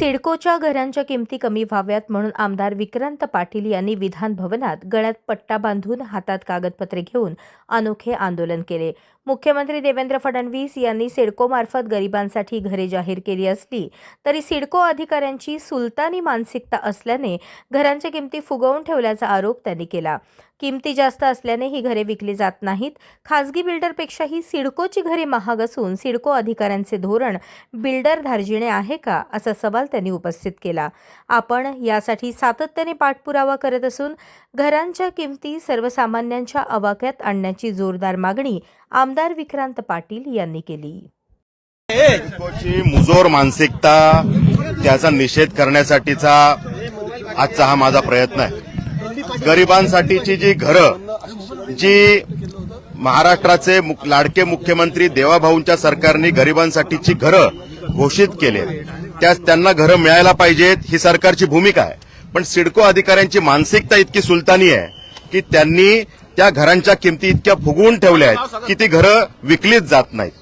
सिडकोच्या घरांच्या किमती कमी व्हाव्यात म्हणून आमदार विक्रांत पाटील यांनी विधान भवनात गळ्यात पट्टा बांधून हातात कागदपत्रे घेऊन अनोखे आंदोलन केले. मुख्यमंत्री देवेंद्र फडणवीस यांनी सिडकोमार्फत गरिबांसाठी घरे जाहीर केली असली तरी सिडको अधिकाऱ्यांची सुलतानी मानसिकता असल्याने घरांच्या किमती फुगवून ठेवल्याचा आरोप त्यांनी केला. किमती जास्त असल्याने ही घरे विकली जात नाहीत. खासगी बिल्डरपेक्षाही सिडकोची घरे महाग असून सिडको अधिकाऱ्यांचे धोरण बिल्डर धार्जिणे आहे का असा सवाल त्यांनी उपस्थित केला. आपण यासाठी सातत्याने पाठपुरावा करत असून घरांच्या किमती सर्वसामान्यांच्या आवाक्यात आणण्याची जोरदार मागणी आमदार विक्रांत पाटील यांनी केली. मुजोर मानसिकता त्याचा निषेध करण्यासाठीचा आजचा हा माझा प्रयत्न आहे. गरिबांसाठीची जी घरं जी महाराष्ट्राचे मुख- लाडके मुख्यमंत्री देवाभाऊंच्या सरकारने गरिबांसाठीची घरं घोषित केली त्यास त्यांना घरं मिळायला पाहिजेत ही सरकारची भूमिका आहे. पण सिडको अधिकाऱ्यांची मानसिकता इतकी सुलतानी आहे की त्यांनी त्या घरांच्या किमती इतक्या फुगवून ठेवल्या आहेत की ती घरं विकलीच जात नाहीत.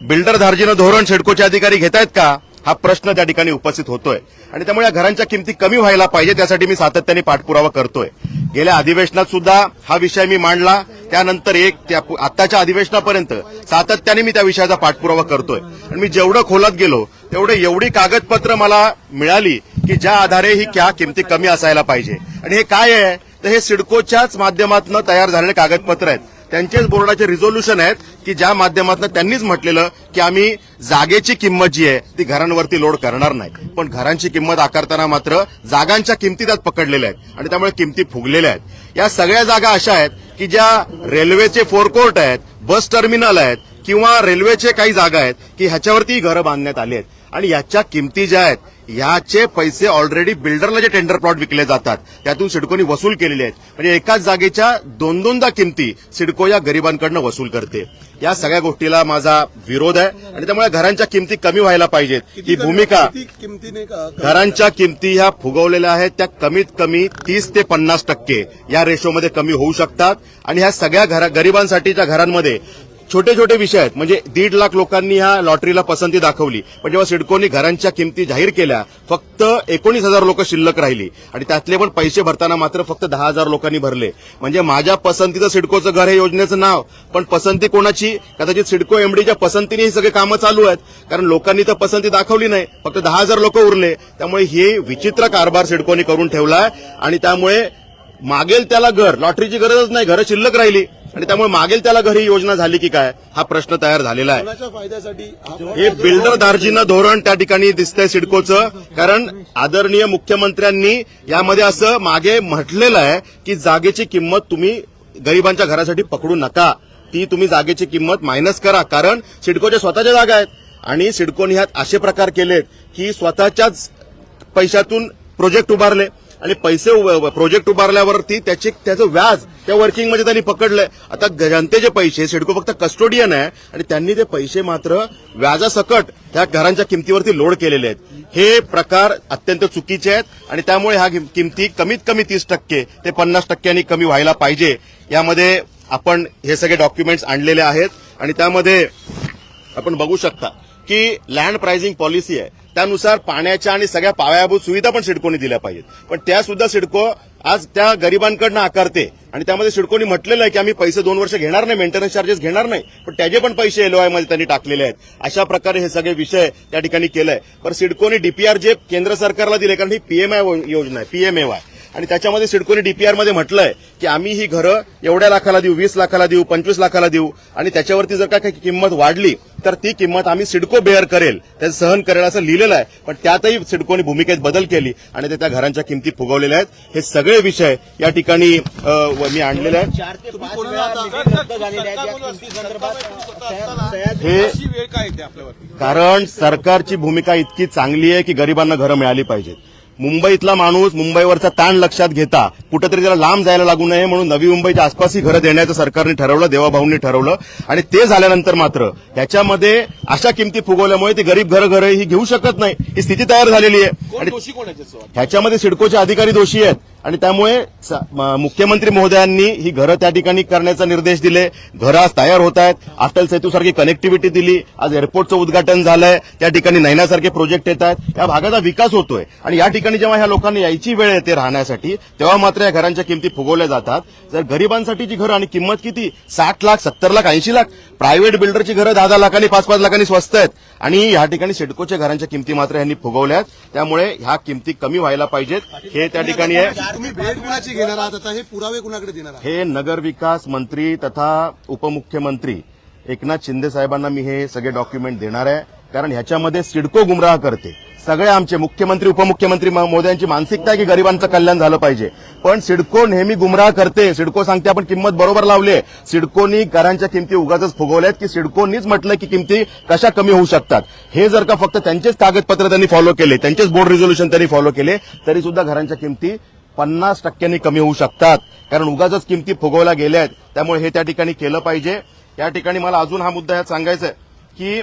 बिल्डर धार्जीनं धोरण सिडकोचे अधिकारी घेत आहेत का? हा प्रश्न त्या ठिकाणी उपस्थित होतोय. आणि त्यामुळे या घरांच्या किमती कमी व्हायला पाहिजे त्यासाठी मी सातत्याने पाठपुरावा करतोय. गेल्या अधिवेशनात सुद्धा हा विषय मी मांडला. त्यानंतर एक त्या आताच्या अधिवेशनापर्यंत सातत्याने मी त्या विषयाचा पाठपुरावा करतोय. आणि मी जेवढं खोलात गेलो तेवढे एवढी कागदपत्र मला मिळाली की ज्या आधारे ही क्या किमती कमी असायला पाहिजे. आणि हे काय आहे? तर हे सिडकोच्याच माध्यमातून तयार झालेले कागदपत्र आहेत. त्यांचेच बोर्डाचे रिझोल्युशन आहेत की ज्या माध्यमातून त्यांनीच म्हटलेलं की आम्ही जागेची किंमत जी आहे ती घरांवरती लोड करणार नाही. पण घरांची किंमत आकारताना मात्र जागांच्या किमती त्यात पकडलेल्या आहेत आणि त्यामुळे किमती फुगलेल्या आहेत. या सगळ्या जागा अशा आहेत की ज्या रेल्वेचे फोरकोर्ट आहेत बस टर्मिनल आहेत किंवा रेल्वेचे काही जागा आहेत की ह्याच्यावरती घरं बांधण्यात आली आहेत. आणि याच्या किमती ज्या आहेत याचे पैसे ऑलरेडी बिल्डरला जे टेंडर प्लॉट विकले जातात त्यातून सिडकोनी वसूल केलेले आहेत. म्हणजे एकाच जागेच्या दोन दोनदा किमती सिडको या गरिबांकडनं वसूल करते. या सगळ्या गोष्टीला माझा विरोध आहे आणि त्यामुळे घरांच्या किमती कमी व्हायला पाहिजेत. ही भूमिका घरांच्या किमती ह्या फुगवलेल्या आहेत त्या कमीत कमी तीस ते पन्नास टक्के या रेशोमध्ये कमी होऊ शकतात. आणि ह्या सगळ्या गरिबांसाठीच्या घरांमध्ये छोटे छोटे विषय आहेत. म्हणजे दीड लाख लोकांनी ह्या लॉटरीला पसंती दाखवली. पण जेव्हा सिडकोनी घरांच्या किमती जाहीर केल्या फक्त एकोणीस हजार लोक शिल्लक राहिली. आणि त्यातले पण पैसे भरताना मात्र फक्त दहा हजार लोकांनी भरले. म्हणजे माझ्या पसंतीचं सिडकोचं घर हे योजनेचं नाव. पण पसंती कोणाची? कदाचित सिडको एमडीच्या पसंतीने ही सगळे कामं चालू आहेत. कारण लोकांनी तर पसंती दाखवली नाही. फक्त दहा हजार लोक उरले. त्यामुळे हे विचित्र कारभार सिडकोनी करून ठेवलाय. आणि त्यामुळे मागेल त्याला घर. लॉटरीची गरजच नाही. घरं शिल्लक राहिली. आणि त्यामुळे मागेल त्याला घर योजना झाली की काय हा प्रश्न तयार झालेला आहे. फायद्यासाठी हा- हे बिल्डर दार्जिनं धोरण त्या ठिकाणी दिसतंय सिडकोचं कारण आदरणीय मुख्यमंत्र्यांनी यामध्ये असं मागे म्हटलेलं आहे की जागेची किंमत तुम्ही गरिबांच्या घरासाठी पकडू नका. ती तुम्ही जागेची किंमत मायनस करा कारण सिडकोच्या स्वतःच्या जागा आहेत. आणि सिडकोने ह्यात असे प्रकार केलेत की स्वतःच्याच पैशातून प्रोजेक्ट उभारले. आणि पैसे उभ- प्रोजेक्ट उभारल्यावरती त्याचे त्याचं व्याज त्या वर्किंगमध्ये त्यांनी पकडलंय. आता जनतेचे पैसे सिडको फक्त कस्टोडियन आहे आणि त्यांनी ते पैसे मात्र व्याजासकट त्या घरांच्या किमतीवरती लोड केलेले आहेत. हे प्रकार अत्यंत चुकीचे आहेत आणि त्यामुळे ह्या किमती कमीत कमी तीस टक्के ते पन्नास टक्क्यांनी कमी व्हायला पाहिजे. यामध्ये आपण हे सगळे डॉक्युमेंट्स आणलेले आहेत आणि त्यामध्ये आपण बघू शकता की लँड प्राइसिंग पॉलिसी आहे. त्यानुसार पाण्याच्या आणि सगळ्या पायाभूत सुविधा पण सिडकोनी दिल्या पाहिजेत. पण त्या सुद्धा सिडको आज त्या गरिबांकडनं आकारते. आणि त्यामध्ये सिडकोनी म्हटलेलं आहे की आम्ही पैसे दोन वर्ष घेणार नाही मेंटेनन्स चार्जेस घेणार नाही पण त्याचे पण पैसे एलओआयमध्ये त्यांनी टाकलेले आहेत. अशा प्रकारे हे सगळे विषय त्या ठिकाणी केलंय. पण सिडकोनी डीपीआर जे केंद्र सरकारला दिले कारण ही पीएमआय योजना आहे पीएमएवाय आणि त्याच्यामध्ये सिडकोने डीपीआरमध्ये म्हटलंय की आम्ही ही घरं एवढ्या लाखाला देऊ वीस लाखाला देऊ पंचवीस लाखाला देऊ आणि त्याच्यावरती जर का काही किंमत वाढली तर ती किंमत आम्ही सिडको बेअर करेल. त्याचं सहन करेल असं लिहिलेलं आहे. पण त्यातही सिडकोने भूमिकेत बदल केली आणि ते त्या घरांच्या किंमती फुगवलेल्या आहेत. हे सगळे विषय या ठिकाणी मी आणलेले आहेत. हे अशी वेळ काय येते आपल्यावरती? कारण सरकारची भूमिका इतकी चांगली आहे की गरिबांना घरं मिळाली पाहिजेत. मुंबईतला माणूस मुंबईवरचा ताण लक्षात घेता कुठेतरी त्याला लांब जायला लागू नये म्हणून नवी मुंबईच्या आसपास ही घरं देण्याचं सरकारने ठरवलं देवाभाऊंनी ठरवलं. आणि ते झाल्यानंतर मात्र त्याच्यामध्ये अशा किमती फुगवल्यामुळे ती गरीब घरं घरं ही घेऊ शकत नाही. ही स्थिती तयार झालेली आहे. आणि ह्याच्यामध्ये सिडकोचे अधिकारी दोषी आहेत. आणि त्यामुळे स- म- मुख्यमंत्री महोदयांनी ही घरं त्या ठिकाणी करण्याचा निर्देश दिले. घरं आज तयार होत आहेत. अटल सेतूसारखी कनेक्टिव्हिटी दिली. आज एअरपोर्टचं उद्घाटन झालंय. त्या ठिकाणी नैनासारखे प्रोजेक्ट येत आहेत. या भागाचा विकास होतोय. आणि या ठिकाणी जेव्हा ह्या लोकांना यायची वेळ येते राहण्यासाठी तेव्हा मात्र या घरांच्या किमती फुगवल्या जातात. जर गरिबांसाठीची घरं आणि किंमत किती? साठ लाख सत्तर लाख ऐंशी लाख? प्रायव्हेट बिल्डरची घरं दहा दहा लाखांनी पाच पाच लाखांनी स्वस्त आहेत. आणि या ठिकाणी सिडकोच्या घरांच्या किमती मात्र यांनी फुगवल्या आहेत त्यामुळे ह्या किमती कमी व्हायला पाहिजेत. हे त्या ठिकाणी आहे. हे पुरावे कुणाकडे देणार आहात? हे नगर विकास मंत्री तथा उपमुख्यमंत्री एकनाथ शिंदे साहेबांना मी हे सगळे डॉक्युमेंट देणार आहे. कारण ह्याच्यामध्ये सिडको गुमराह करते. सगळे आमचे मुख्यमंत्री उपमुख्यमंत्री म- मोदयांची मानसिकता आहे की गरिबांचं कल्याण झालं पाहिजे. पण सिडको नेहमी गुमराह करते. सिडको सांगते आपण किंमत बरोबर लावली आहे. सिडकोनी घरांच्या किमती उगाच फुगवल्यात की सिडकोनीच म्हटलं की किमती कशा कमी होऊ शकतात. हे जर का फक्त त्यांचेच कागदपत्र त्यांनी फॉलो केले त्यांचेच बोर्ड रिझोल्युशन त्यांनी फॉलो केले तरी सुद्धा घरांच्या किमती पन्नास टक्क्यांनी कमी होऊ शकतात. कारण उगाच किमती फुगवल्या गेल्या आहेत. त्यामुळे हे त्या ठिकाणी केलं पाहिजे. या ठिकाणी मला अजून हा मुद्दा यात सांगायचा आहे की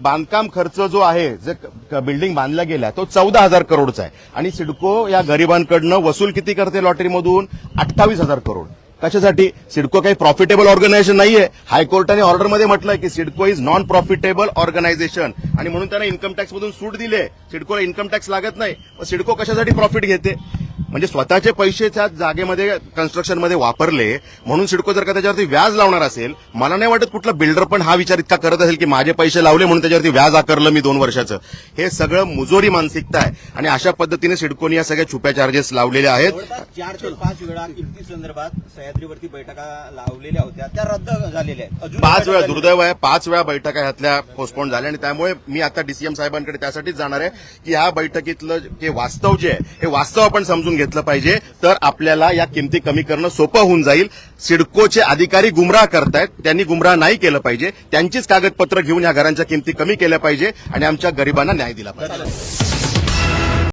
बांधकाम खर्च जो आहे जे बिल्डिंग बांधला गेला तो चौदा हजार करोडचा आहे. आणि सिडको या गरिबांकडनं वसूल किती करते लॉटरीमधून? अठ्ठावीस हजार करोड. कशासाठी? सिडको काही प्रॉफिटेबल ऑर्गनायझेशन नाहीये. हायकोर्टाने ऑर्डरमध्ये म्हटलंय की CIDCO is non profitable organisation आणि म्हणून त्यांना इन्कम टॅक्स मधून सूट दिले सिडकोला इन्कम टॅक्स लागत नाही. मग सिडको कशासाठी प्रॉफिट घेते? म्हणजे स्वतःचे पैसे त्या जागेमध्ये कन्स्ट्रक्शनमध्ये वापरले म्हणून सिडको जर का त्याच्यावरती व्याज लावणार असेल मला नाही वाटत कुठला बिल्डर पण हा विचार इतका करत असेल की माझे पैसे लावले म्हणून त्याच्यावरती व्याज आकारलं मी दोन वर्षाचं. हे सगळं मुजोरी मानसिकता आहे. आणि अशा पद्धतीने सिडकोनी या सगळ्या छुप्या चार्जेस लावलेले आहेत. चार ते पाच वेळा किमती संदर्भात सह्याद्रीवरती बैठका लावलेल्या होत्या. त्या रद्द झालेल्या आहेत. अजून पाच वेळा दुर्दैव आहे. पाच वेळा बैठका ह्यातल्या पोस्टपोन झाल्या आणि त्यामुळे मी आता डीसीएम साहेबांकडे त्यासाठीच जाणार आहे की ह्या बैठकीतलं जे वास्तव जे आहे हे वास्तव आपण समजून घेतलं पाहिजे. तर आपल्याला या किमती कमी करणं सोपं होऊन जाईल. सिडकोचे अधिकारी गुमराह करतायत. त्यांनी गुमराह नाही केलं पाहिजे. त्यांचीच कागदपत्र घेऊन या घरांच्या किमती कमी केल्या पाहिजे आणि आमच्या गरिबांना न्याय दिला पाहिजे.